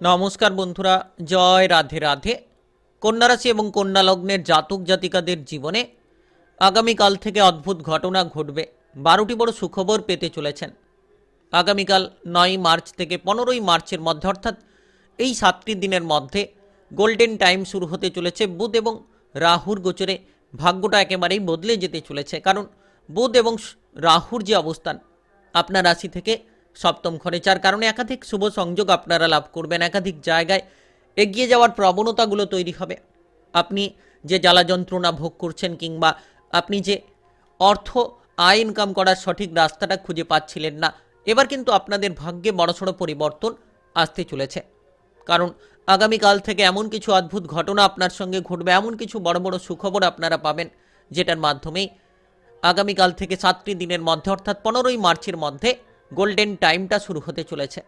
নমস্কার বন্ধুরা, জয় রাধে রাধে। কন্যা রাশি এবং কন্যা লগ্নের জাতক জাতিকাদের জীবনে আগামীকাল থেকে অদ্ভুত ঘটনা ঘটবে। বারোটি বড় সুখবর পেতে চলেছেন। আগামীকাল নয় মার্চ থেকে পনেরোই মার্চের মধ্যে, অর্থাৎ এই সাতটি দিনের মধ্যে গোল্ডেন টাইম শুরু হতে চলেছে। বুধ এবং রাহুর গোচরে ভাগ্যটা একেবারেই বদলে যেতে চলেছে। কারণ বুধ এবং রাহুর যে অবস্থান, আপনার রাশি থেকে সপ্তম ঘরে কারণে একাধিক শুভ সংযোগ আপনারা লাভ করবেন একাধিক জায়গায়। এগিয়ে যাওয়ার প্রবণতাগুলো তৈরি হবে। আপনি যে জ্বালা যন্ত্রণা ভোগ করছেন কিংবা আপনি যে অর্থ, আয় ইনকাম করার সঠিক রাস্তাটা খুঁজে পাচ্ছিলেন না, এবার কিন্তু আপনাদের ভাগ্যে বড়সড় পরিবর্তন আসতে চলেছে। কারণ আগামীকাল থেকে এমন কিছু অদ্ভুত ঘটনা আপনার সঙ্গে ঘটবে, এমন কিছু বড় বড় সুখবর আপনারা পাবেন, যেটার মাধ্যমেই আগামীকাল থেকে সাতটি দিনের মধ্যে, অর্থাৎ পনেরোই মার্চের মধ্যে গোল্ডেন টাইমটা শুরু হতে চলেছে।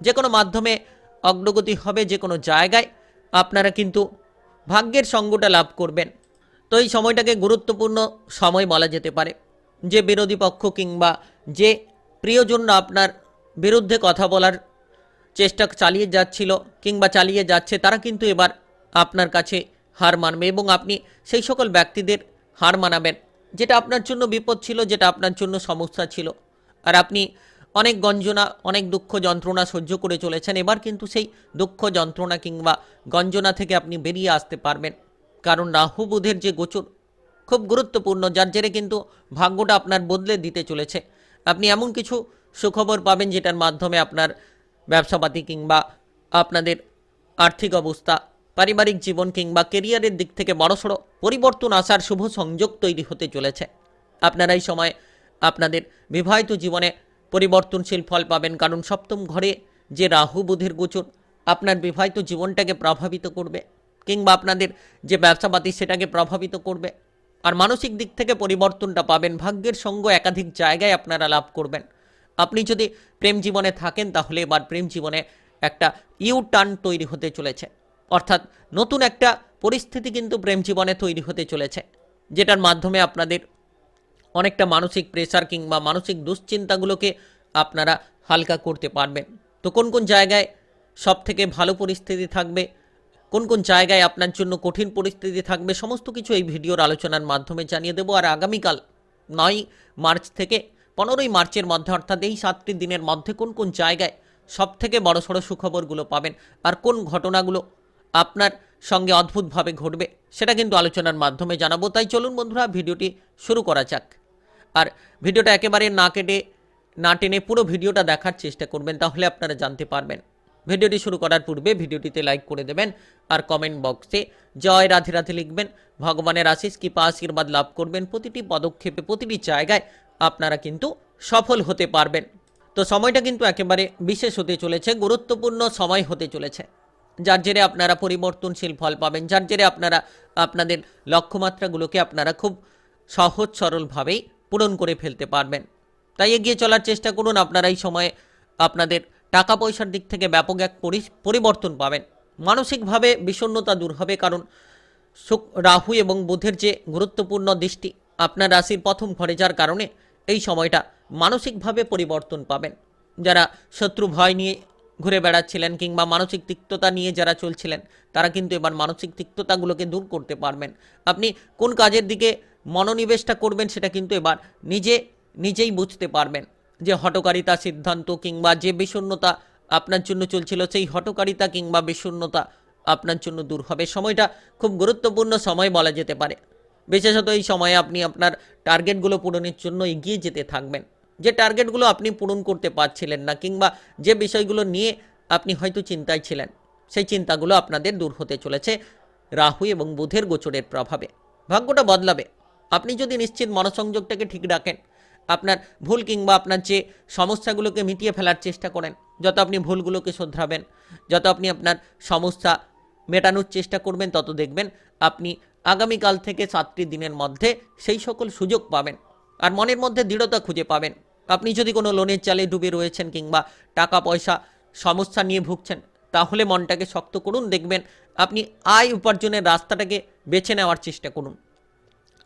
যে কোনো মাধ্যমে অগ্রগতি হবে যে কোনো জায়গায়, আপনারা কিন্তু ভাগ্যের সঙ্গটা লাভ করবেন। তো এই সময়টাকে গুরুত্বপূর্ণ সময় বলা যেতে পারে। যে বিরোধী পক্ষ কিংবা যে প্রিয়জন আপনার বিরুদ্ধে কথা বলার চেষ্টা চালিয়ে যাচ্ছিল কিংবা চালিয়ে যাচ্ছে, তারা কিন্তু এবার আপনার কাছে হার মানবে এবং আপনি সেই সকল ব্যক্তিদের হার মানাবেন। যেটা আপনার জন্য বিপদ ছিল, যেটা আপনার জন্য সমস্যা ছিল। আর আপনি অনেক গঞ্জনা, অনেক দুঃখ যন্ত্রণা সহ্য করে চলেছেন। এবার কিন্তু সেই দুঃখ যন্ত্রণা কিংবা গঞ্জনা থেকে আপনি বেরিয়ে আসতে পারবেন। কারণ রাহু বুধের যে গোচর খুব গুরুত্বপূর্ণ, যার জেরে কিন্তু ভাগ্যটা আপনার বদলে দিতে চলেছে। আপনি এমন কিছু সুখবর পাবেন যেটার মাধ্যমে আপনার ব্যবসাপাতি কিংবা আপনাদের আর্থিক অবস্থা, পারিবারিক জীবন কিংবা কেরিয়ারের দিক থেকে বড়সড় পরিবর্তন আসার শুভ সংযোগ তৈরি হতে চলেছে। আপনারা এই সময় আপনাদের বিবাহিত জীবনে পরিবর্তনশীল ফল পাবেন, কারণ সপ্তম ঘরে যে রাহু বুধের গোচর, আপনার বিবাহিত জীবনটাকে প্রভাবিত করবে, কিংবা আপনাদের যে ব্যবসাপাতি সেটাকে প্রভাবিত করবে। আর মানসিক দিক থেকে পরিবর্তনটা পাবেন, ভাগ্যের সঙ্গ একাধিক জায়গায় আপনারা লাভ করবেন। আপনি যদি প্রেম জীবনে থাকেন, তাহলে এবার প্রেম জীবনে একটা ইউ টার্ন তৈরি হতে চলেছে। অর্থাৎ নতুন একটা পরিস্থিতি কিন্তু প্রেম জীবনে তৈরি হতে চলেছে, যেটার মাধ্যমে আপনাদের অনেকটা মানসিক প্রেশার কিংবা মানসিক দুশ্চিন্তাগুলোকে আপনারা হালকা করতে পারবেন। তো কোন কোন জায়গায় সব থেকে ভালো পরিস্থিতি থাকবে? কোন কোন জায়গায় আপনার জন্য কঠিন পরিস্থিতি থাকবে? সমস্ত কিছু এই ভিডিওর আলোচনার মাধ্যমে জানিয়ে দেবো। আর আগামীকাল নয় মার্চ থেকে পনেরোই মার্চের মধ্যে, অর্থাৎ এই সাতটি দিনের মধ্যে কোন কোন জায়গায় সব থেকে বড় সড়ো সুখবরগুলো পাবেন? আর কোন ঘটনাগুলো আপনার সঙ্গে অদ্ভুতভাবে ঘটবে? সেটা কিন্তু আলোচনার মাধ্যমে জানাব। তাই চলুন বন্ধুরা, ভিডিওটি শুরু করা যাক। আর ভিডিওটা একেবারে না কেটে, না টেনে পুরো ভিডিওটা দেখার চেষ্টা করবেন, তাহলে আপনারা জানতে পারবেন। ভিডিওটি শুরু করার পূর্বে ভিডিওটিতে লাইক করে দেবেন আর কমেন্ট বক্সে জয় রাধে রাধে লিখবেন। ভগবানের আশিস কৃপা, আশীর্বাদ লাভ করবেন। প্রতিটি পদক্ষেপে, প্রতিটি জায়গায় আপনারা কিন্তু সফল হতে পারবেন। তো সময়টা কিন্তু একেবারে বিশেষ হতে চলেছে, গুরুত্বপূর্ণ সময় হতে চলেছে। যার জেরে আপনারা পরিবর্তনশীল ফল পাবেন, যার জেরে আপনারা, আপনাদের লক্ষ্যমাত্রাগুলোকে আপনারা খুব সহজ সরলভাবেই পূরণ করে ফেলতে পারবেন। তাই এগিয়ে চলার চেষ্টা করুন। আপনারা এই সময়ে আপনাদের টাকা পয়সার দিক থেকে ব্যাপক এক পরি- পরিবর্তন পাবেন। মানসিকভাবে বিষণ্ণতা দূর হবে কারণ শুক রাহু এবং বুধের যে গুরুত্বপূর্ণ দৃষ্টি, আপনার রাশির প্রথম ঘরে যার কারণে এই সময়টা মানসিকভাবে পরিবর্তন পাবেন। যারা শত্রু ভয় নিয়ে ঘুরে বেড়াচ্ছিলেন কিংবা মানসিক তিক্ততা নিয়ে যারা চলছিলেন, তারা কিন্তু এবার মানসিক তিক্ততাগুলোকে দূর করতে পারবেন। আপনি কোন কাজের দিকে মনোনিবেশটা করবেন সেটা কিন্তু এবার নিজে, নিজেই বুঝতে পারবেন যে হটকারিতা সিদ্ধান্ত কিংবা যে বিষণ্ণতা আপনার জন্য চলছিল, সেই হটকারিতা কিংবা বিষণ্ণতা আপনার জন্য দূর হবে। সময়টা খুব গুরুত্বপূর্ণ সময় বলা যেতে পারে। বিশেষত এই সময়ে আপনি আপনার টার্গেটগুলো পূরণের জন্য এগিয়ে যেতে থাকবেন। যে টার্গেটগুলো আপনি পূরণ করতে পারছিলেন না কিংবা যে বিষয়গুলো নিয়ে আপনি হয়তো চিন্তায় ছিলেন, সেই চিন্তাগুলো আপনাদের দূর হতে চলেছে রাহু এবং বুধের গোচরের প্রভাবে। ভাগ্যটা বদলাবে। আপনি যদি নিশ্চিত মনসংযোগটাকে ঠিক রাখেন, আপনার ভুল কিংবা আপনার যে সমস্যাগুলোকে মিটিয়ে ফেলার চেষ্টা করেন, যত আপনি ভুলগুলোকে শোধরাবেন, যত আপনি আপনার সমস্যা মেটানোর চেষ্টা করবেন, তত দেখবেন আপনি আগামীকাল থেকে সাতটি দিনের মধ্যে সেই সকল সুযোগ পাবেন। আর মনের মধ্যে দৃঢ়তা খুঁজে পাবেন। আপনি যদি কোনো লোনের চালে ডুবে রয়েছেন কিংবা টাকা পয়সা সমস্যা নিয়ে ভুগছেন, তাহলে মনটাকে শক্ত করুন, দেখবেন আপনি আয় উপার্জনের রাস্তাটাকে বেছে নেওয়ার চেষ্টা করুন।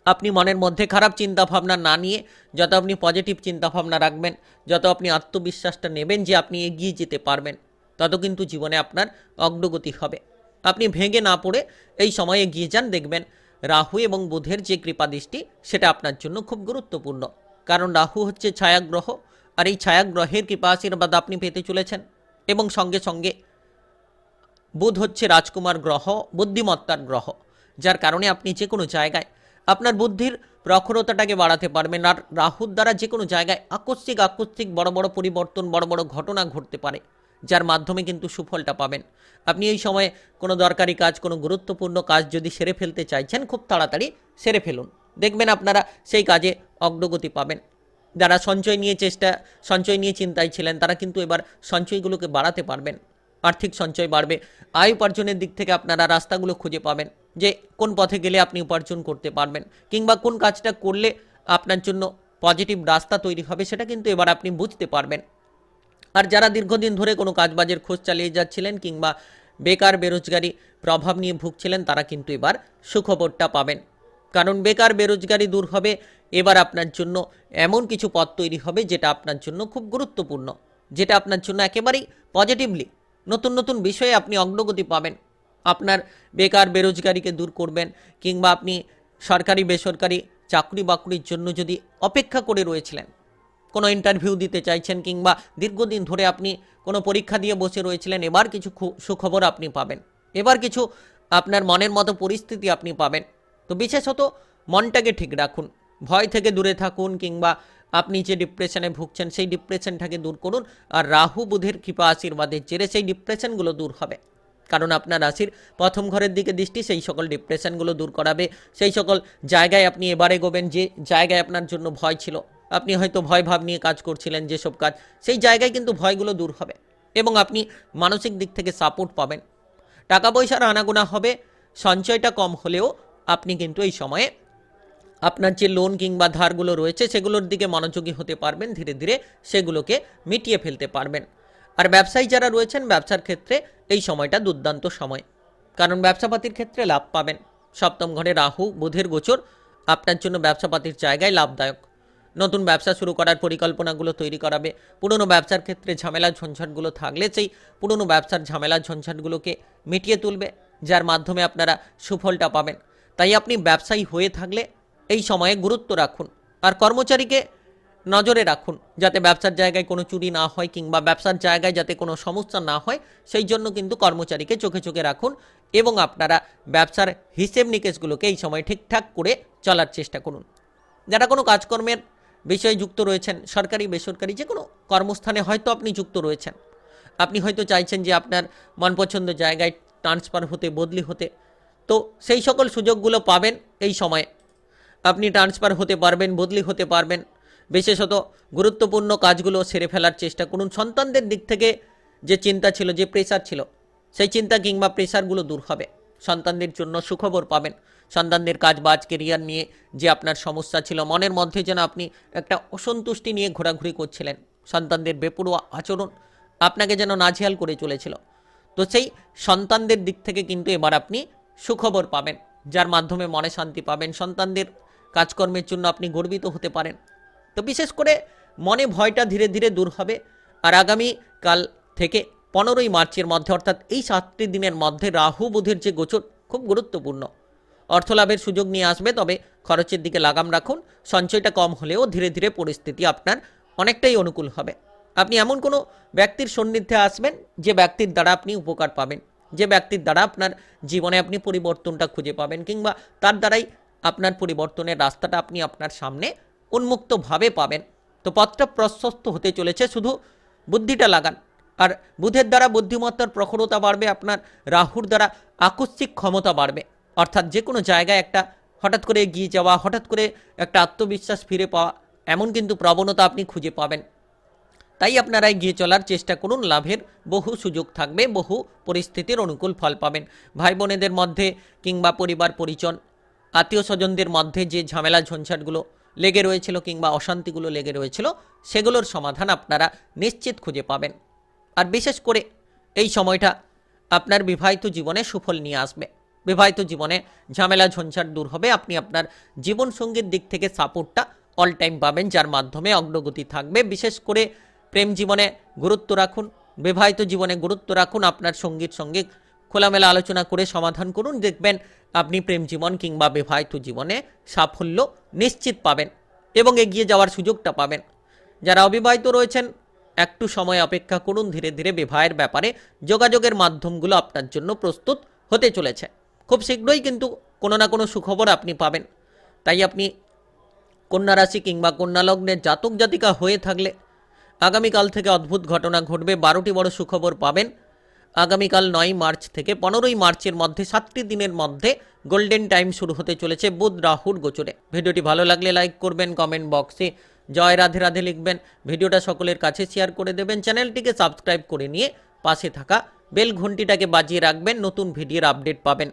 আপনি মনের মধ্যে খারাপ চিন্তা ভাবনা না নিয়ে, যত আপনি পজিটিভ চিন্তা ভাবনা রাখবেন, যত আপনি আত্মবিশ্বাসটা নেবেন যে আপনি এগিয়ে যেতে পারবেন, তত কিন্তু জীবনে আপনার অগ্রগতি হবে। আপনি ভেঙে না পড়ে এই সময়ে এগিয়ে যান, দেখবেন রাহু এবং বুধের যে কৃপাদৃষ্টি, সেটা আপনার জন্য খুব গুরুত্বপূর্ণ। কারণ রাহু হচ্ছে ছায়াগ্রহ, আর এই ছায়াগ্রহের কৃপা আশীর্বাদ আপনি পেতে চলেছেন। এবং সঙ্গে সঙ্গে বুধ হচ্ছে রাজকুমার গ্রহ, বুদ্ধিমত্তার গ্রহ, যার কারণে আপনি যে কোনো জায়গায় আপনার বুদ্ধির প্রখরতাটাকে বাড়াতে পারবেন আর রাহুর দ্বারা যে কোনো জায়গায় আকস্মিক আকস্মিক বড় বড় পরিবর্তন, বড় বড় ঘটনা ঘটতে পারে, যার মাধ্যমে কিন্তু সুফলটা পাবেন। আপনি এই সময়ে কোনো দরকারি কাজ, কোনো গুরুত্বপূর্ণ কাজ যদি সেরে ফেলতে চাইছেন, খুব তাড়াতাড়ি সেরে ফেলুন। দেখবেন আপনারা সেই কাজে অগ্রগতি পাবেন। যারা সঞ্চয় নিয়ে চেষ্টা, সঞ্চয় নিয়ে চিন্তায় ছিলেন, তারা কিন্তু এবার সঞ্চয়গুলোকে বাড়াতে পারবেন। আর্থিক সঞ্চয় বাড়বে। আয় উপার্জনের দিক থেকে আপনারা রাস্তাগুলো খুঁজে পাবেন। যে কোন পথে গেলে আপনি উপার্জন করতে পারবেন কিংবা কোন কাজটা করলে আপনার জন্য পজিটিভ রাস্তা তৈরি হবে সেটা কিন্তু এবার আপনি বুঝতে পারবেন। আর যারা দীর্ঘদিন ধরে কোনো কাজবাজের খোঁজ চালিয়ে যাচ্ছিলেন কিংবা বেকার বেরোজগারি প্রভাব নিয়ে ভুগছিলেন তারা কিন্তু এবার সুখবরটা পাবেন। কারণ বেকার বেরোজগারি দূর হবে, এবার আপনার জন্য এমন কিছু পথ তৈরি হবে যেটা আপনার জন্য খুব গুরুত্বপূর্ণ, যেটা আপনার জন্য একেবারেই পজিটিভলি নতুন নতুন বিষয়ে আপনি অগ্রগতি পাবেন। আপনার বেকার বেরোজগারিকে দূর করবেন কিংবা আপনি সরকারি, বেসরকারি চাকরি বাকরির জন্য যদি অপেক্ষা করে রয়েছিলেন, কোনো ইন্টারভিউ দিতে চাইছেন কিংবা দীর্ঘদিন ধরে আপনি কোনো পরীক্ষা দিয়ে বসে রয়েছিলেন, এবার কিছু সুখবর আপনি পাবেন। এবার কিছু আপনার মনের মতো পরিস্থিতি আপনি পাবেন। তো বিশেষত মনটাকে ঠিক রাখুন, ভয় থেকে দূরে থাকুন কিংবা আপনি যে ডিপ্রেশনে ভুগছেন, সেই ডিপ্রেশনটাকে দূর করুন। আর রাহু, বুধের কৃপা আশীর্বাদের জেরে সেই ডিপ্রেশনগুলো দূর হবে। কারণ আপনার রাশির প্রথম ঘরের দিকে দৃষ্টি, সেই সকল ডিপ্রেশনগুলো দূর করাবে। সেই সকল জায়গায় আপনি এবারে গোবেন, যে জায়গায় আপনার জন্য ভয় ছিল। আপনি হয়তো ভয় ভাব নিয়ে কাজ করছিলেন যেসব কাজ, সেই জায়গায় কিন্তু ভয়গুলো দূর হবে এবং আপনি মানসিক দিক থেকে সাপোর্ট পাবেন। টাকা পয়সার আনাগোনা হবে, সঞ্চয়টা কম হলেও আপনি কিন্তু এই সময়ে আপনার যে লোন কিংবা ধারগুলো রয়েছে, সেগুলোর দিকে মনোযোগী হতে পারবেন, ধীরে ধীরে সেগুলোকে মিটিয়ে ফেলতে পারবেন। আর ব্যবসায়ী যারা রয়েছেন ব্যবসার ক্ষেত্রে এই সময়টা দুর্দান্ত সময়। কারণ ব্যবসাপাতির ক্ষেত্রে লাভ পাবেন। সপ্তম ঘরে রাহু, বুধের গোচর, আপনার জন্য ব্যবসাপাতির জায়গায় লাভদায়ক। নতুন ব্যবসা শুরু করার পরিকল্পনাগুলো তৈরি করাবে। পুরনো ব্যবসার ক্ষেত্রে ঝামেলা ঝঞ্ঝাটগুলো থাকলে সেই পুরনো ব্যবসার ঝামেলা ঝঞ্ঝাটগুলোকে মিটিয়ে তুলবে, যার মাধ্যমে আপনারা সুফলটা পাবেন। তাই আপনি ব্যবসায়ী হয়ে থাকলে এই সময়ে গুরুত্ব রাখুন। আর কর্মচারীকে নজরে রাখুন, যাতে ব্যবসার জায়গায় কোনো চুরি না হয় কিংবা ব্যবসার জায়গায় যাতে কোনো সমস্যা না হয়, সেই জন্য কিন্তু কর্মচারীকে চোখে চোখে রাখুন এবং আপনারা ব্যবসার হিসেব নিকেশগুলোকে এই সময় ঠিকঠাক করে চলার চেষ্টা করুন। যারা কোনো কাজকর্মের বিষয়ে যুক্ত রয়েছেন, সরকারি, বেসরকারি, যে কোনো কর্মস্থানে হয়তো আপনি যুক্ত রয়েছেন, আপনি হয়তো চাইছেন যে আপনার মন পছন্দ জায়গায় ট্রান্সফার হতে, বদলি হতে, তো সেই সকল সুযোগগুলো পাবেন এই সময়ে। আপনি ট্রান্সফার হতে পারবেন, বদলি হতে পারবেন বিশেষত গুরুত্বপূর্ণ কাজগুলো সেরে ফেলার চেষ্টা করুন। সন্তানদের দিক থেকে যে চিন্তা ছিল, যে প্রেশার ছিল, সেই চিন্তা কিংবা প্রেশারগুলো দূর হবে। সন্তানদের জন্য সুখবর পাবেন। সন্তানদের কাজ বাজ কেরিয়ার নিয়ে যে আপনার সমস্যা ছিল, মনের মধ্যে যেন আপনি একটা অসন্তুষ্টি নিয়ে ঘোরাঘুরি করছিলেন। সন্তানদের বেপরোয়া আচরণ আপনাকে যেন নাজেহাল করে চলেছিল। তো সেই সন্তানদের দিক থেকে কিন্তু এবার আপনি সুখবর পাবেন, যার মাধ্যমে মনে শান্তি পাবেন। সন্তানদের কাজকর্মের জন্য আপনি গর্বিত হতে পারেন। তো বিশেষ করে মনে ভয়টা ধীরে ধীরে দূর হবে। আর আগামী কাল থেকে পনেরোই মার্চের মধ্যে, অর্থাৎ এই সাতটি দিনের মধ্যে রাহু বুধের যে গোচর খুব গুরুত্বপূর্ণ। অর্থলাভের সুযোগ নিয়ে আসবে, তবে খরচের দিকে লাগাম রাখুন। সঞ্চয়টা কম হলেও ধীরে ধীরে পরিস্থিতি আপনার অনেকটাই অনুকূল হবে। আপনি এমন কোনো ব্যক্তির সান্নিধ্যে আসবেন যে ব্যক্তির দ্বারা আপনি উপকার পাবেন। যে ব্যক্তির দ্বারা আপনার জীবনে আপনি পরিবর্তনটা খুঁজে পাবেন, কিংবা তার দ্বারাই আপনার পরিবর্তনের রাস্তাটা আপনি আপনার সামনে উন্মুক্তভাবে পাবেন। তো পথটা প্রশস্ত হতে চলেছে, শুধু বুদ্ধিটা লাগান। আর বুধের দ্বারা বুদ্ধিমত্তার প্রখরতা বাড়বে, আপনার রাহুর দ্বারা আকস্মিক ক্ষমতা বাড়বে। অর্থাৎ যে কোনো জায়গায় একটা হঠাৎ করে এগিয়ে যাওয়া, হঠাৎ করে একটা আত্মবিশ্বাস ফিরে পাওয়া, এমন কিন্তু প্রবণতা আপনি খুঁজে পাবেন। তাই আপনারা এগিয়ে চলার চেষ্টা করুন, লাভের বহু সুযোগ থাকবে, বহু পরিস্থিতির অনুকূল ফল পাবেন। ভাই বোনেদের মধ্যে কিংবা পরিবার পরিজন আত্মীয় স্বজনদের মধ্যে যে ঝামেলা, ঝঞ্ঝাটগুলো লেগে রয়েছিল কিংবা অশান্তিগুলো লেগে রয়েছিল, সেগুলোর সমাধান আপনারা নিশ্চিত খুঁজে পাবেন। আর বিশেষ করে এই সময়টা আপনার বিবাহিত জীবনে সুফল নিয়ে আসবে। বিবাহিত জীবনে ঝামেলা, ঝঞ্ঝাট দূর হবে। আপনি আপনার জীবনসঙ্গীর দিক থেকে সাপোর্টটা অল টাইম পাবেন, যার মাধ্যমে অগ্রগতি থাকবে। বিশেষ করে প্রেম জীবনে গুরুত্ব রাখুন, বিবাহিত জীবনে গুরুত্ব রাখুন, আপনার সঙ্গীর সঙ্গে খোলামেলা আলোচনা করে সমাধান করুন। দেখবেন আপনি প্রেম জীবন কিংবা বিবাহিত জীবনে সাফল্য নিশ্চিত পাবেন এবং এগিয়ে যাওয়ার সুযোগটা পাবেন। যারা অবিবাহিত রয়েছেন, একটু সময় অপেক্ষা করুন। ধীরে ধীরে বিবাহের ব্যাপারে যোগাযোগের মাধ্যমগুলো আপনার জন্য প্রস্তুত হতে চলেছে। খুব শীঘ্রই কিন্তু কোনো না কোনো সুখবর আপনি পাবেন। তাই আপনি কন্যা রাশি কিংবা কন্যা লগ্নের জাতক জাতিকা হয়ে থাকলে আগামীকাল থেকে অদ্ভুত ঘটনা ঘটবে। বারোটি বড় সুখবর পাবেন। আগামীকাল নয় মার্চ থেকে পনেরোই মার্চের মধ্যে, সাতটি দিনের মধ্যে গোল্ডেন টাইম শুরু হতে চলেছে বুধ রাহুর গোচরে। ভিডিওটি ভালো লাগলে লাইক করবেন, কমেন্ট বক্সে জয় রাধে রাধে লিখবেন। ভিডিওটা সকলের কাছে শেয়ার করে দেবেন। চ্যানেলটিকে সাবস্ক্রাইব করে নিয়ে পাশে থাকা বেল ঘন্টিটাকে বাজিয়ে রাখবেন। নতুন ভিডিওর আপডেট পাবেন।